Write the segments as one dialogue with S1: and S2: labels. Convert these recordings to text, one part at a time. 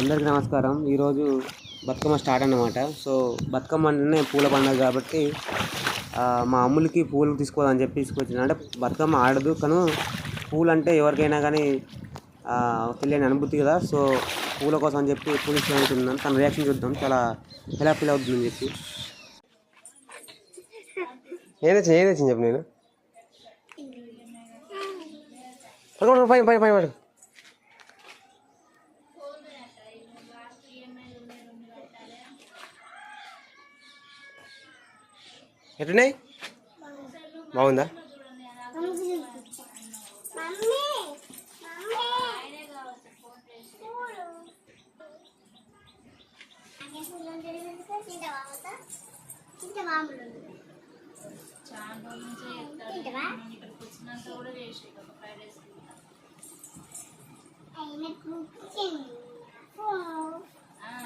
S1: అందరికీ నమస్కారం. ఈరోజు బతుకమ్మ స్టార్ట్ అన్నమాట. సో బతుకమ్మ అంటేనే పూల పండుగ కాబట్టి మా అమ్ములకి పూలు తీసుకోవాలని చెప్పి తీసుకొచ్చిన. అంటే బతుకమ్మ ఆడదు కానీ పూలు అంటే ఎవరికైనా కానీ తెలియని అనుభూతి కదా. సో పూల కోసం అని చెప్పి పూలు ఇస్తున్నాను తన రియాక్షన్ చూద్దాం. చాలా ఎలా ఫీల్ అవుతుందని చెప్పి. ఏం తెచ్చింది? చెప్పు నేను. పైన పైన పైన ఎట్టున్నాయి బాగుందా?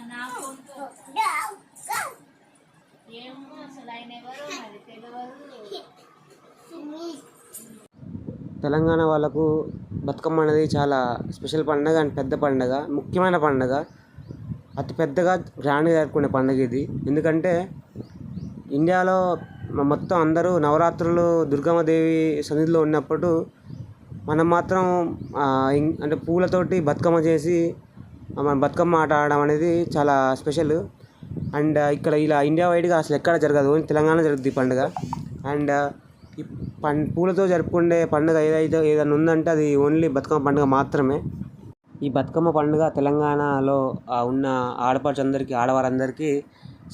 S2: నా ఫోన్తో ఏమో అసలు ఆయన ఎవరు?
S1: తెలంగాణ వాళ్ళకు బతుకమ్మ అనేది చాలా స్పెషల్ పండుగ అండ్ పెద్ద పండుగ ముఖ్యమైన పండుగ. అతి పెద్దగా గ్రాండ్గా జరుపుకునే పండుగ ఇది. ఎందుకంటే ఇండియాలో మొత్తం అందరూ నవరాత్రులు దుర్గమ్మదేవి సన్నిధిలో ఉన్నప్పుడు మనం మాత్రం అంటే పూలతోటి బతుకమ్మ చేసి మన బతుకమ్మ ఆట ఆడడం అనేది చాలా స్పెషల్. అండ్ ఇక్కడ ఇలా ఇండియా వైడ్గా అసలు ఎక్కడ జరగదు. తెలంగాణ జరుగుతుంది ఈ పండుగ. అండ్ పం పూలతో జరుపుకునే పండుగ ఏదైతే ఏదైనా ఉందంటే అది ఓన్లీ బతుకమ్మ పండుగ మాత్రమే. ఈ బతుకమ్మ పండుగ తెలంగాణలో ఉన్న ఆడపడుచందరికీ ఆడవారందరికీ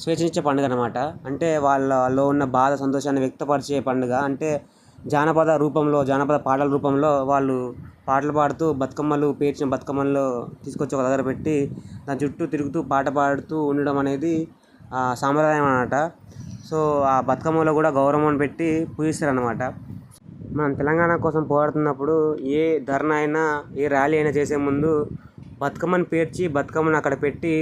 S1: స్వేచ్ఛనిచ్చే పండుగ అనమాట అంటే వాళ్ళలో ఉన్న బాధ సంతోషాన్ని వ్యక్తపరిచే పండుగ. అంటే జానపద రూపంలో జానపద పాటల రూపంలో వాళ్ళు పాటలు పాడుతూ బతుకమ్మలు పేర్చిన బతుకమ్మల్లో తీసుకొచ్చి ఒక దగ్గర పెట్టి దాని చుట్టూ తిరుగుతూ పాట పాడుతూ ఉండడం అనేది సాంప్రదాయం అనమాట సో ఆ బతుకమ్మలో కూడా గౌరవం పెట్టి పూజిస్తారు అనమాట మనం తెలంగాణ కోసం పోరాడుతున్నప్పుడు ఏ ధర్నా అయినా ఏ ర్యాలీ అయినా చేసే ముందు బతుకమ్మను పేర్చి బతుకమ్మను అక్కడ పెట్టి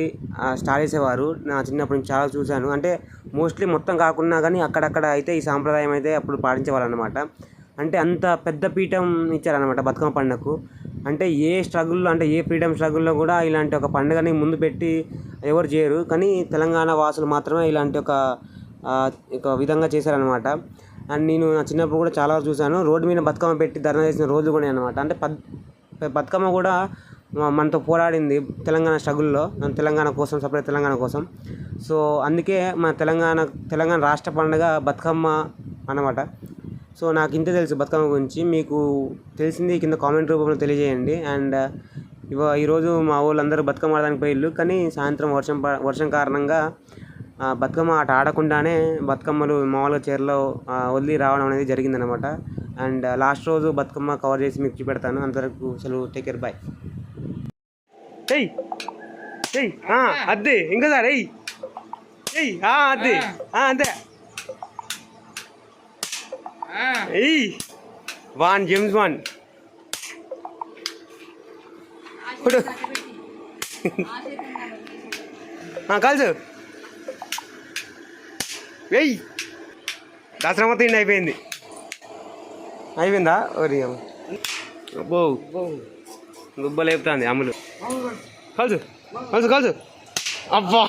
S1: స్టార్ట్ చేసేవారు. నా చిన్నప్పటి నుంచి చాలా చూశాను. అంటే మోస్ట్లీ మొత్తం కాకుండా కానీ అక్కడక్కడ అయితే ఈ సాంప్రదాయం అయితే అప్పుడు పాటించేవాళ్ళనమాట అంటే అంత పెద్ద పీఠం ఇచ్చారనమాట బతుకమ్మ పండుగకు. అంటే ఏ స్ట్రగుల్లో అంటే ఏ ఫ్రీడమ్ స్ట్రగుల్లో కూడా ఇలాంటి ఒక పండుగని ముందు పెట్టి ఎవరు చేయరు. కానీ తెలంగాణ వాసులు మాత్రమే ఇలాంటి ఒక ఒక విధంగా చేశారనమాట అండ్ నేను నా చిన్నప్పుడు కూడా చాలా చూశాను. రోడ్డు మీద బతుకమ్మ పెట్టి ధర్నా చేసిన రోజులు కూడా అనమాట అంటే పద్ బతుకమ్మ కూడా మనతో పోరాడింది తెలంగాణ స్ట్రగుల్లో. మన తెలంగాణ కోసం సపరేట్ తెలంగాణ కోసం. సో అందుకే మన తెలంగాణ తెలంగాణ రాష్ట్ర పండుగ బతుకమ్మ అన్నమాట. సో నాకు ఇంత తెలుసు బతుకమ్మ గురించి. మీకు తెలిసింది కింద కామెంట్ రూపంలో తెలియజేయండి. అండ్ ఇవ ఈరోజు మా వాళ్ళందరూ బతుకమ్మ ఆడడానికి పోయిళ్ళు. కానీ సాయంత్రం వర్షం ప- వర్షం కారణంగా బతుకమ్మ ఆట ఆడకుండానే బతుకమ్మలు మామూలుగా చీరలో వదిలి రావడం అనేది జరిగిందనమాట అండ్ లాస్ట్ రోజు బతుకమ్మ కవర్ చేసి మీకు చూపెడతాను. అంతవరకు అసలు టేక్ కేర్. బాయ్. ఏయ్! ఏయ్! ఆ, అద్ది. ఇంకోసారి ఏయ్! ఏయ్! ఆ, అద్ది. ఆ, అంతే. ఏయ్! వాన్ జేమ్స్ వాన్. కాల్చు వెయ్యి దసరా మొత్తం ఇండి అయిపోయింది. అయిపోయిందా? ఓరి. అబ్బో. దుబ్బ లేపుతుంది అమ్ములు. కలుసు. కలుసు కలుసు. అబ్బా.